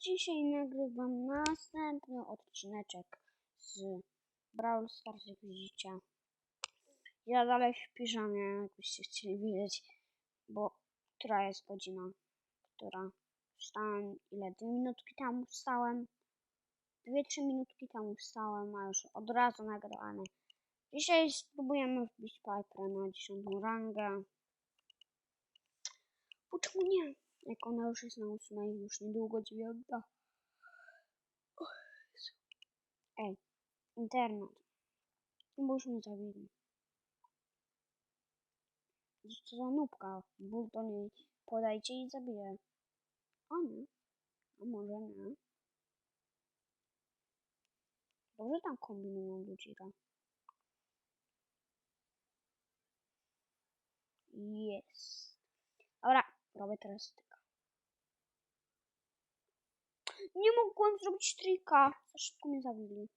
dzisiaj nagrywam następny odcineczek z Brawl Stars, jak widzicie. Ja dalej w piżamie, jakbyście chcieli wiedzieć, bo która jest godzina, która wstałem, ile, dwie minutki temu wstałem, dwie, trzy minutki temu wstałem, a już od razu nagrane. Dzisiaj spróbujemy wbić Piper na 10 rangę. Bo czemu nie? Jak ona już jest na ósmej, już niedługo dziewiąta. Ej, internet. Bo już mnie zabili. Co za nubka. Ból do niej podajcie i zabiję. O nie. A może nie. Dobrze tam kombinują ludzika. Jest. Dobra, robię teraz Nie mogłem zrobić trika. Szybko mnie zabili.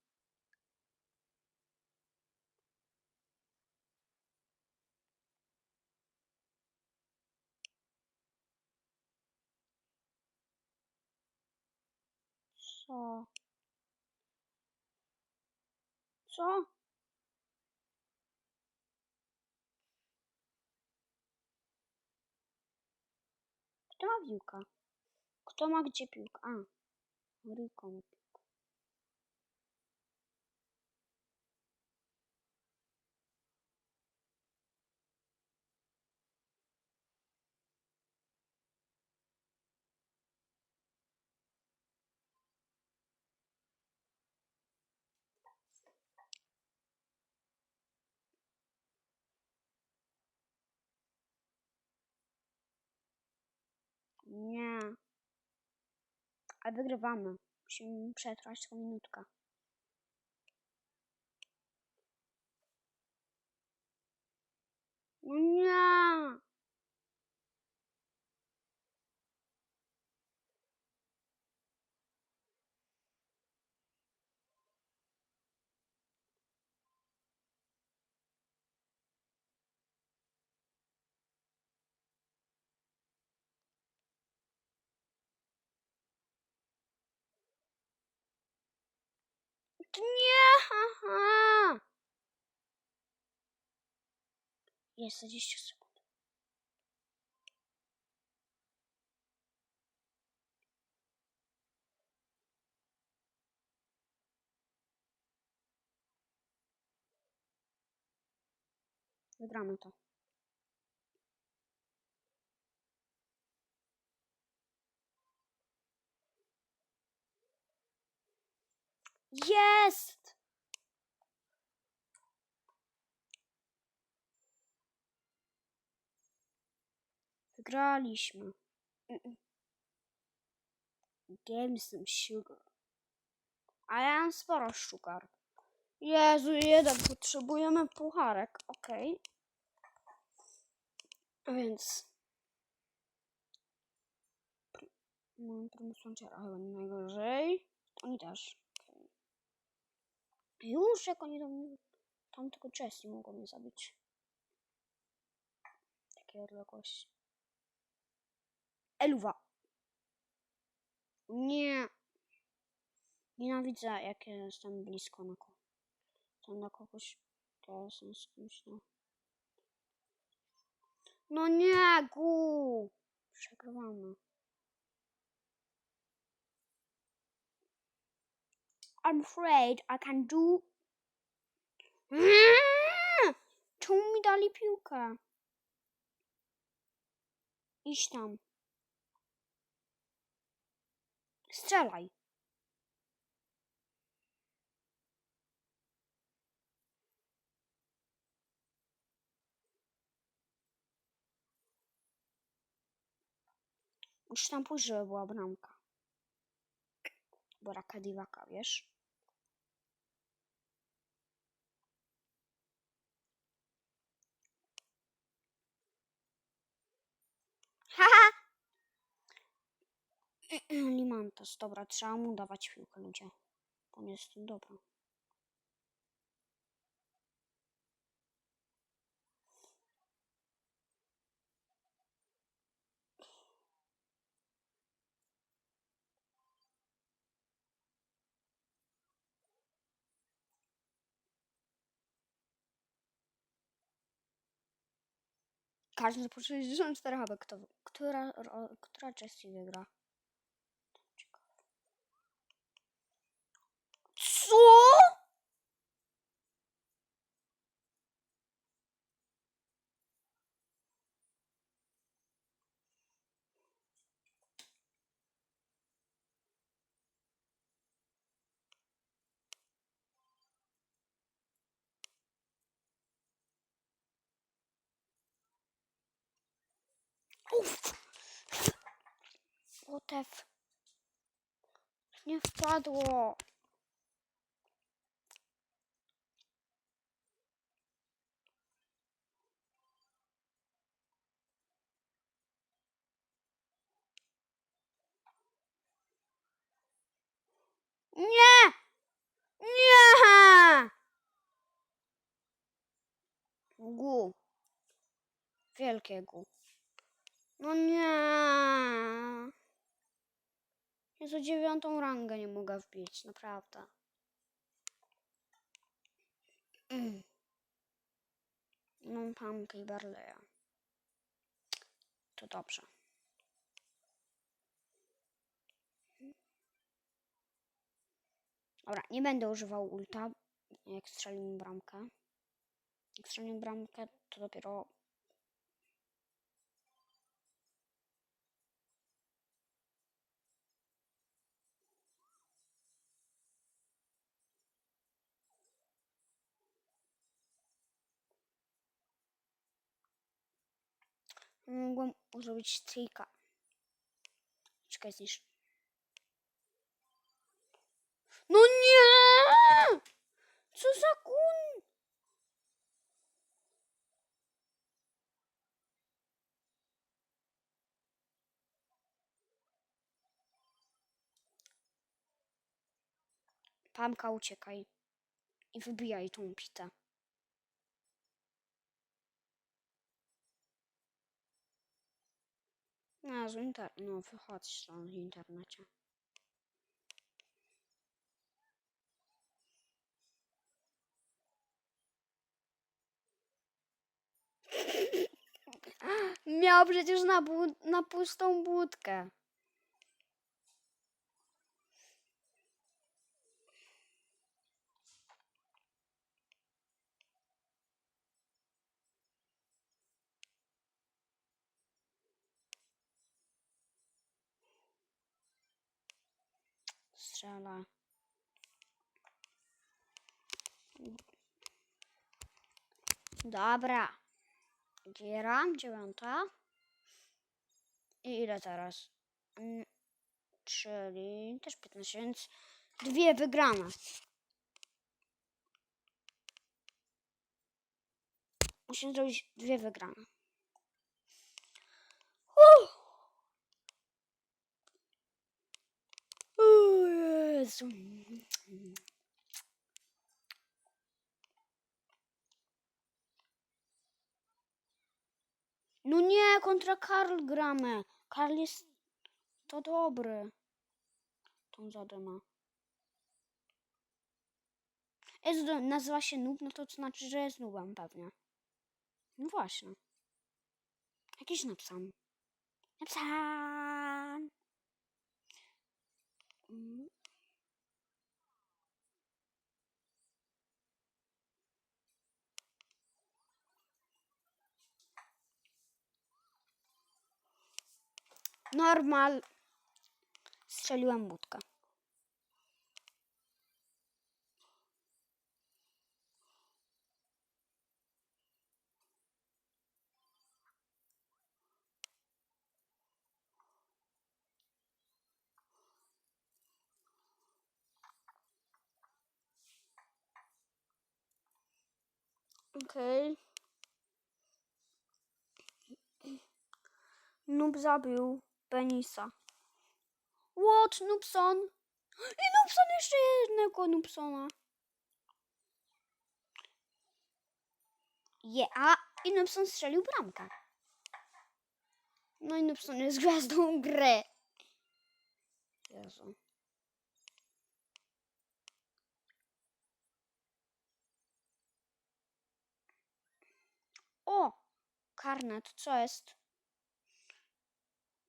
Co? Co? Kto ma piłkę? Kto ma gdzie piłkę? A, Rico ma piłkę. Ale wygrywamy. Musimy przetrwać tylko minutkę. No nie. Jest 20 sekund. Wygramy to. Jest! Wygraliśmy. Mm-mm. Game some sugar. A ja mam sporo sugar. Jezu, jeden. Potrzebujemy pucharek. Okej. A więc... Mam promoslanciera chyba nie najgorzej. Oni też. Już jak oni tam... Tam tylko Jessie mogą mnie zabić. Takiej odległości. Eluwa. Nie. Nienawidzę, jak jestem blisko na kogoś. Tam na kogoś. To jestem z kimś, no. No nie, gu. Przegrywamy. I'm afraid I can do... Mm! Czemu mi dali piłkę? Idź tam. Strzelaj. Musisz tam pójść, żeby była bramka. Boraka Diwaka, wiesz? Haha! Limantas. Dobra, trzeba mu dawać piłkę, ludzie. Bo on jest dobra. Każdy po 64 HP, kto, która, która Jessie wygra. Co? Uff. Łotew. Nie wpadło. Nie! Nie! Gu. Wielkie gu. No nie. Ja za dziewiątą rangę nie mogę wbić, naprawdę. Mm. Mam pamkę i barleja. To dobrze. Dobra, nie będę używał ulta, jak strzelimy bramkę. Jak strzelimy bramkę, to dopiero Mogłam zrobić trika. Czekaj, zniszcz. No nie! Co za kun? Pamka, uciekaj. I wybijaj tą pitę. No, z inter... No, wychodź stąd w internecie. Miał przecież na, na pustą budkę. Strzela. Dobra. Giera, dziewiąta. I ile teraz? Mm, Czyli też 15, więc dwie wygrane. Musimy zrobić dwie wygrane. Jezu. No nie, kontra Karl gramy. Karl jest to dobry. Tą zadyma. Jest, nazywa się noob, no to znaczy, że jest noobem pewnie. No właśnie. Jakiś napsan. Napsan! Normal. Strzeliłem budkę. Okej. Noob zabił Penisa. What? Noobson? I Noobson jeszcze jednego Noobsona. Je, a i Noobson strzelił bramkę. No i Noobson jest gwiazdą gry. Jezu. O! Karnet, co jest?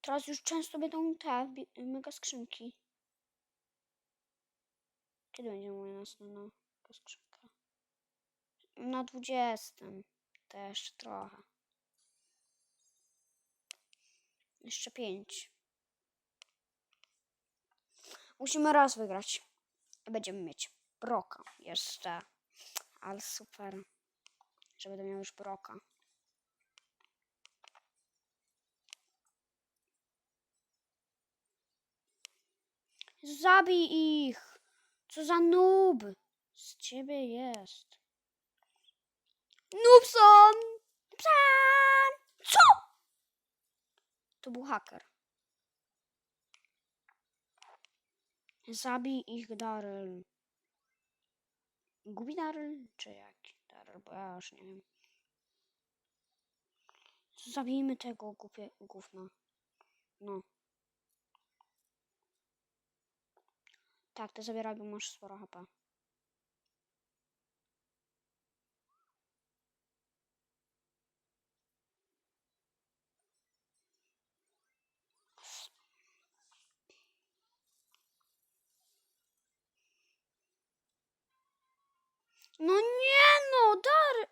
Teraz już często będą te mega skrzynki. Kiedy będzie moja następna mega skrzynka? Na 20. Też trochę. Jeszcze 5. Musimy raz wygrać. Będziemy mieć Broka jeszcze. Ale super. Że będę miał już Broka. Zabij ich! Co za noob! Z ciebie jest. Noobson! Noobson! Co? To był haker. Zabij ich Daryl. Gubi Daryl? Czy jaki Daryl? Bo ja już nie wiem. Zabijmy tego głupie, gówna. No. Tak, to zabieraj, bo masz sporo HP. No nie no, dar.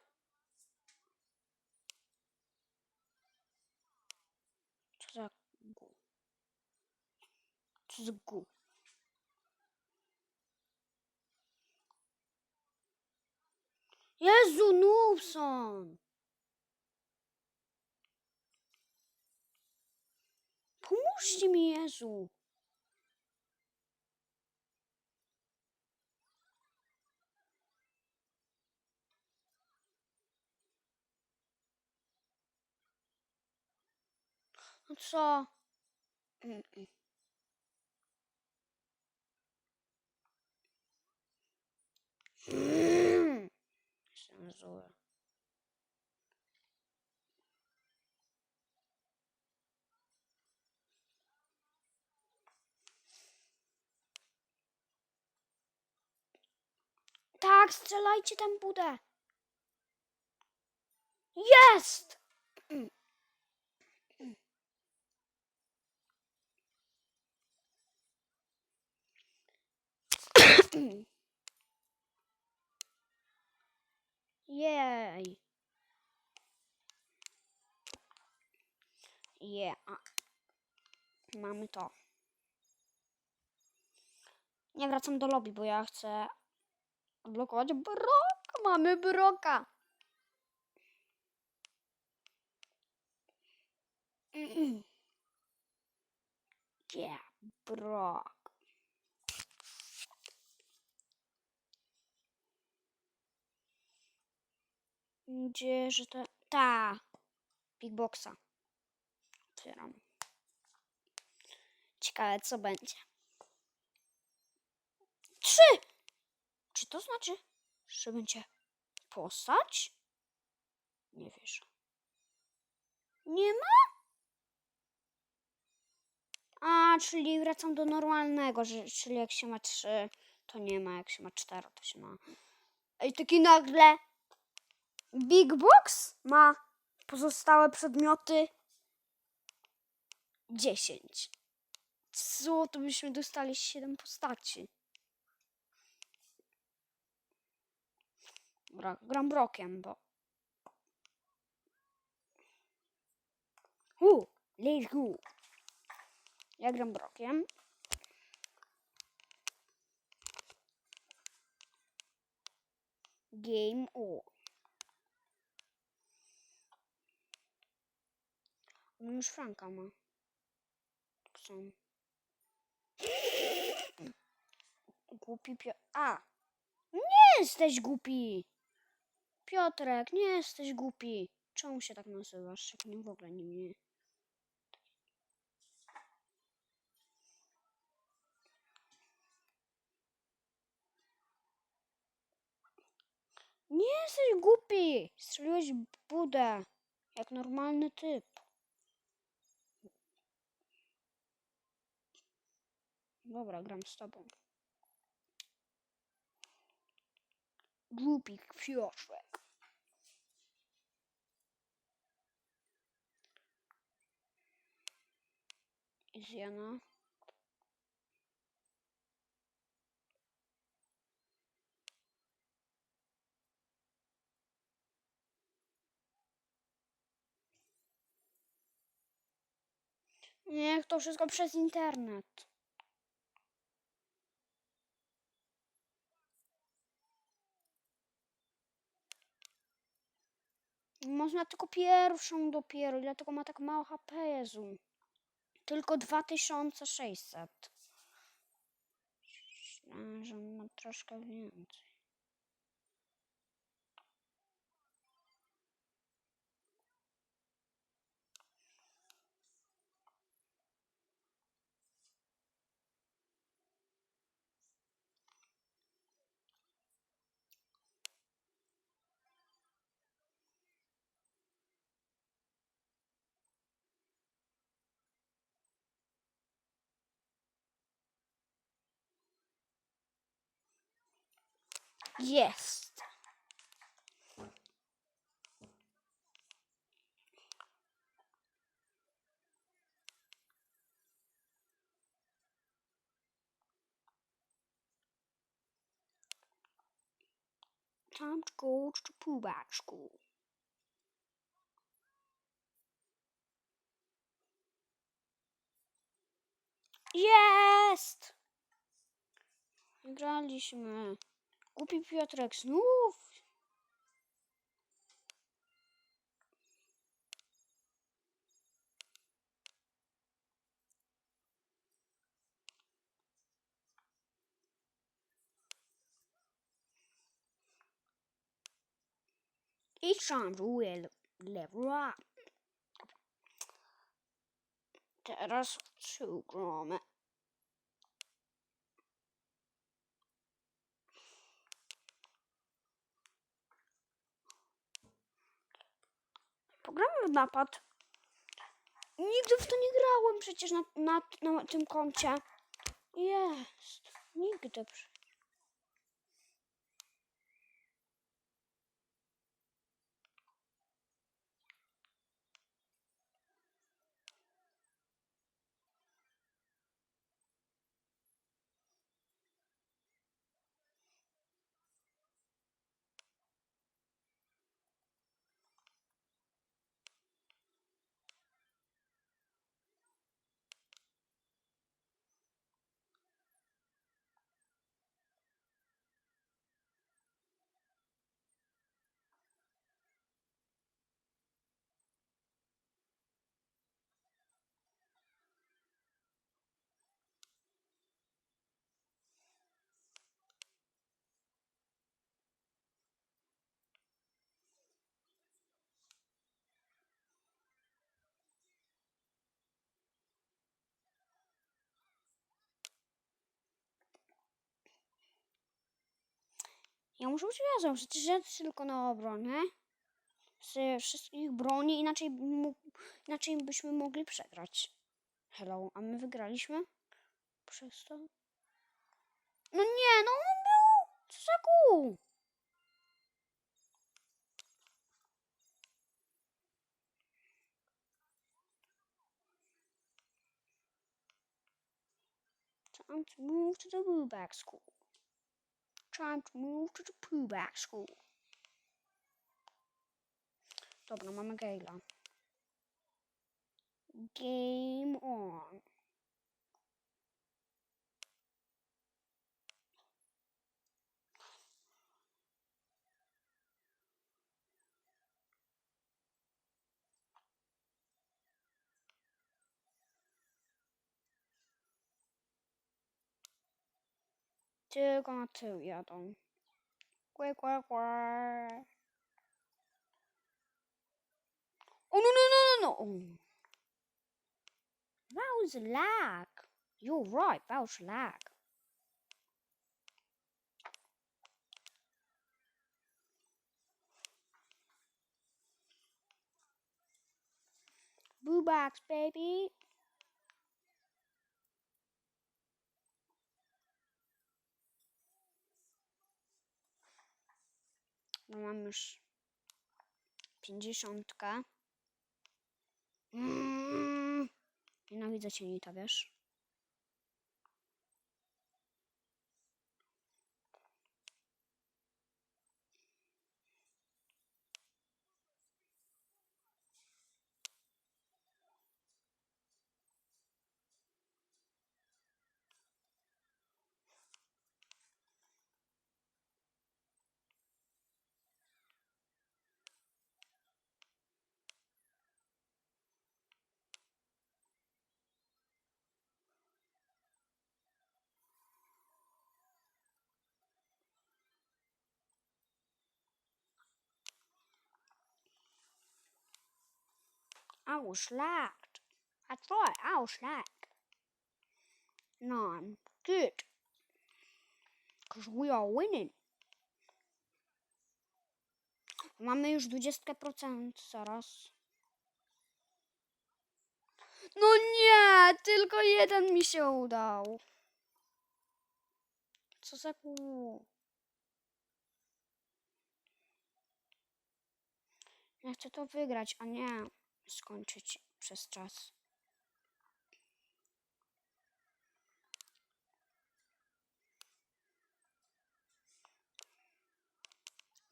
Co za gu. Co za gu. Jezu, Noobson! Pomóżcie mi, Jezu! No co? Mm, mm. Mm. Zły. Tak, strzelajcie tam budę. Jest! Jej. Je. a. Mamy to. Nie wracam do lobby, bo ja chcę odblokować broka. Mamy broka. Yeah, brok. Gdzie, że to... Ta. Big Boxa. Otwieram. Ciekawe, co będzie. Trzy! Czy to znaczy, że będzie postać? Nie wiesz. Nie ma? A, czyli wracam do normalnego, że, czyli jak się ma trzy, to nie ma, jak się ma cztery, to się ma. I taki nagle Big Box ma pozostałe przedmioty 10. Co, to byśmy dostali 7 postaci. Gram brokiem, bo... U, let's go. Ja gram brokiem. Game on. On już Franka ma. Są. Głupi Pio... A! Nie jesteś głupi! Piotrek, nie jesteś głupi. Czemu się tak nazywasz? Jak nie w ogóle nie mnie. Nie jesteś głupi! Strzeliłeś budę. Jak normalny typ. Dobra, gram z tobą. Głupik, psioczłek. Ziana. Niech to wszystko przez internet. Można tylko pierwszą dopiero, dlatego ma tak mało HP, Jezu. Tylko 2600. Myślałem, że ma troszkę więcej. Jest. Time to go to poo school. Jest! Wygraliśmy. Głupi Piotrek znów. Will level up. Teraz trzy Pogramy w napad. Nigdy w to nie grałem przecież na, na, na tym koncie. Jest. Nigdy. prze- Ja muszę być razem, przecież ja tylko na obronę. Z wszystkich broni, inaczej, inaczej byśmy mogli przegrać. Hello, a my wygraliśmy? Przez to? No nie, no on był! Co za kół? Time to move to the Bag School. Time to move to the Pooh Bag School. Dobra, mamy Gale'a. Game on. Tylko na tył jadą. Kłe, kłe, kłe. O no, no, no, no, no. Oh. That was lag. You're right, that was lag. Boo box, baby. No mam już pięćdziesiątkę. Mm, Nienawidzę cienita, wiesz? Ausschlagt. That's right, Ausschlag. Nine. Good. Because we are winning. Mamy już 20% zaraz. No nie, tylko jeden mi się udał. Co za kół. Ja chcę to wygrać, a nie skończyć przez czas.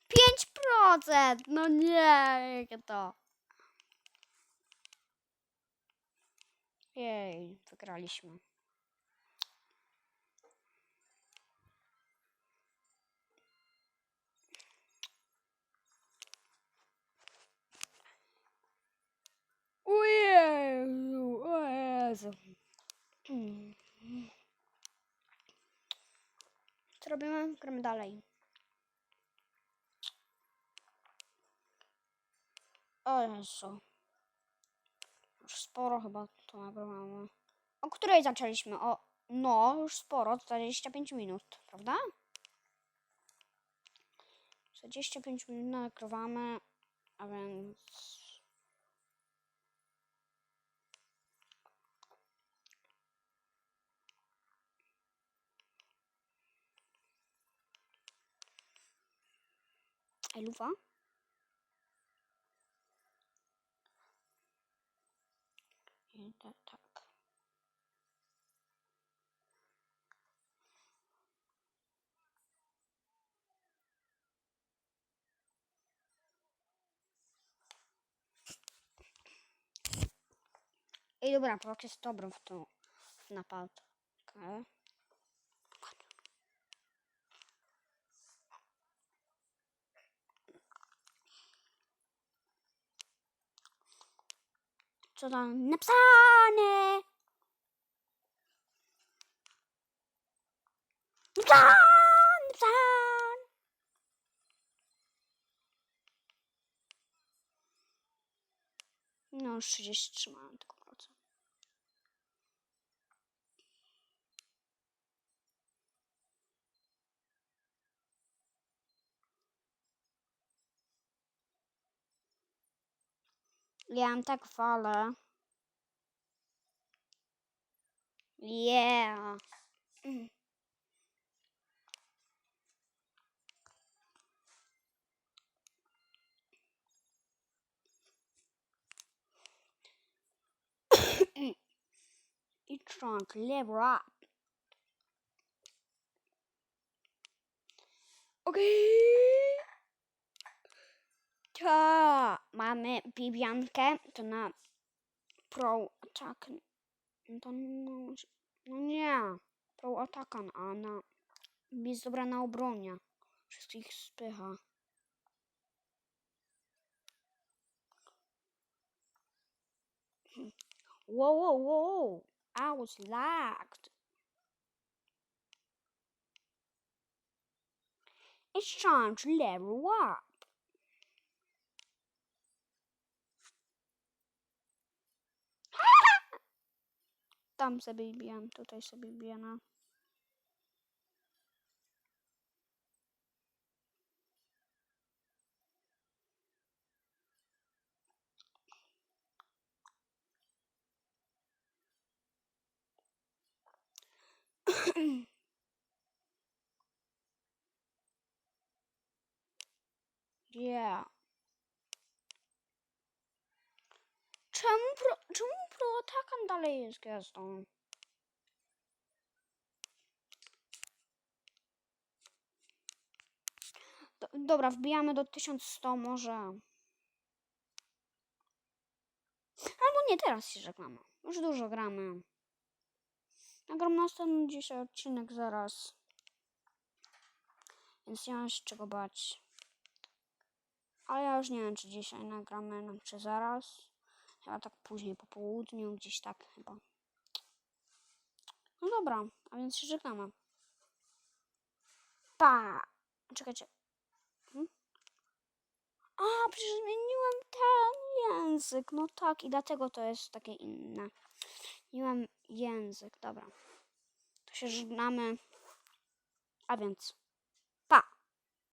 Pięć procent! No nie, jakie to. Jej, wygraliśmy. O Jezu, o Jezu. Co robimy? Gramy dalej. O Jezu. Już sporo chyba to nagrywamy. O której zaczęliśmy? O, no, już sporo, 25 minut, prawda? 25 minut nagrywamy, a więc... Ej, lufa? I tak, tak. Ej, dobra, Prok jest dobrą w tą w napad. Okay. Co tam napisane? Napisane, napisane. No, już 33 mam tylko procent. Ja mam tak falę. Yeah. Mm. I trunk level up. Okej. To mamy Bibiankę, to na Pro Attack. To no, no nie, Pro Attackan, a na jest na obronie. Wszystkich spycha. Whoa, whoa, whoa! I was lagged. It's time to level up. Tam sobie bijam, tutaj sobie bijam. Yeah. Czemu pro, czemu proatakan dalej jest gwiazdą? Do, dobra, wbijamy do 1100 może. Albo nie, teraz się żegnamy. Już dużo gramy. Nagram następny dzisiaj odcinek zaraz. Więc nie mam się czego bać. Ale ja już nie wiem, czy dzisiaj nagramy, czy zaraz. Chyba tak później po południu, gdzieś tak chyba. No dobra, a więc się żegnamy. Pa! Czekajcie. Hmm? A, przecież zmieniłem ten język. No tak, i dlatego to jest takie inne. Zmieniłem język, dobra. To się żegnamy. A więc